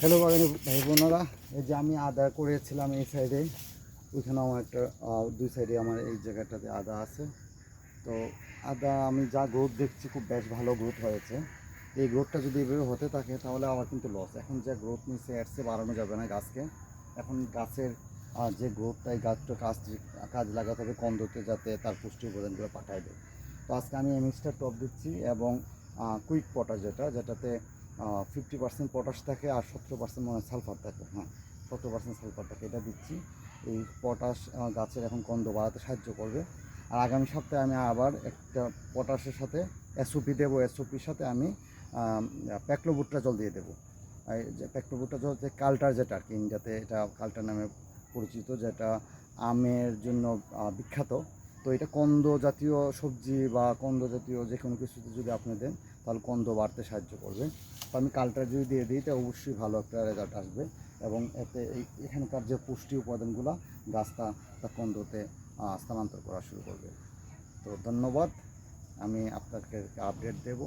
Hello বাগানি ভাই বোনেরা। এই যে আমি আদা করেছিলাম এই সাইডে ওইখানে আমার একটা দুই সাইডে আমার এই জায়গাটাতে আদা আছে। তো আদা আমি যা গ্রোথ দেখছি, খুব বেশ ভালো গ্রোথ হয়েছে। এই গ্রোথটা যদি এভাবে হতে থাকে, তাহলে আমার কিন্তু লস এখন যা গ্রোথ নিচ্ছে চেয়ে বাড়ানো যাবে না গাছকে। এখন গাছের যে গ্রোথটা এই গাছটা কাজ কাজ লাগাতে হবে কন্দতে যাতে তার পুষ্টি উপাদানগুলো পাঠায় দেয়। তো আজকে আমি এমিক্সটার টপ দিচ্ছি এবং কুইক পটাশ যেটা, যেটাতে ফিফটি পার্সেন্ট পটাশ থাকে আর সত্তর পার্সেন্ট মনে সালফার থাকে। হ্যাঁ সত্তর পার্সেন্ট সালফার থাকে, এটা দিচ্ছি। এই পটাশ গাছের এখন কন্দ বাড়াতে সাহায্য করবে। আর আগামী সপ্তাহে আমি আবার একটা পটাশের সাথে এসওপি দেবো। এসওপির সাথে আমি প্যাকলোবুট্রা জল দিয়ে দেবো। যে জল যে কালটার যেটা আর কি, ইন্ডিয়াতে এটা কালটার নামে পরিচিত, যেটা আমের জন্য বিখ্যাত। তো এটা কন্দ জাতীয় সবজি বা কন্দ জাতীয় যে কোনো কিছুতে যদি আপনি দেন, তাহলে কন্দ বাড়তে সাহায্য করবে। তো আমি কালটা যদি দিয়ে দিই তা অবশ্যই ভালো একটা রেজাল্ট আসবে এবং এতে এই, এখানকার যে পুষ্টি উপাদানগুলো, গাছটা তা কন্দতে স্থানান্তর করা শুরু করবে। তো ধন্যবাদ। আমি আপনাকে আপডেট দেবো।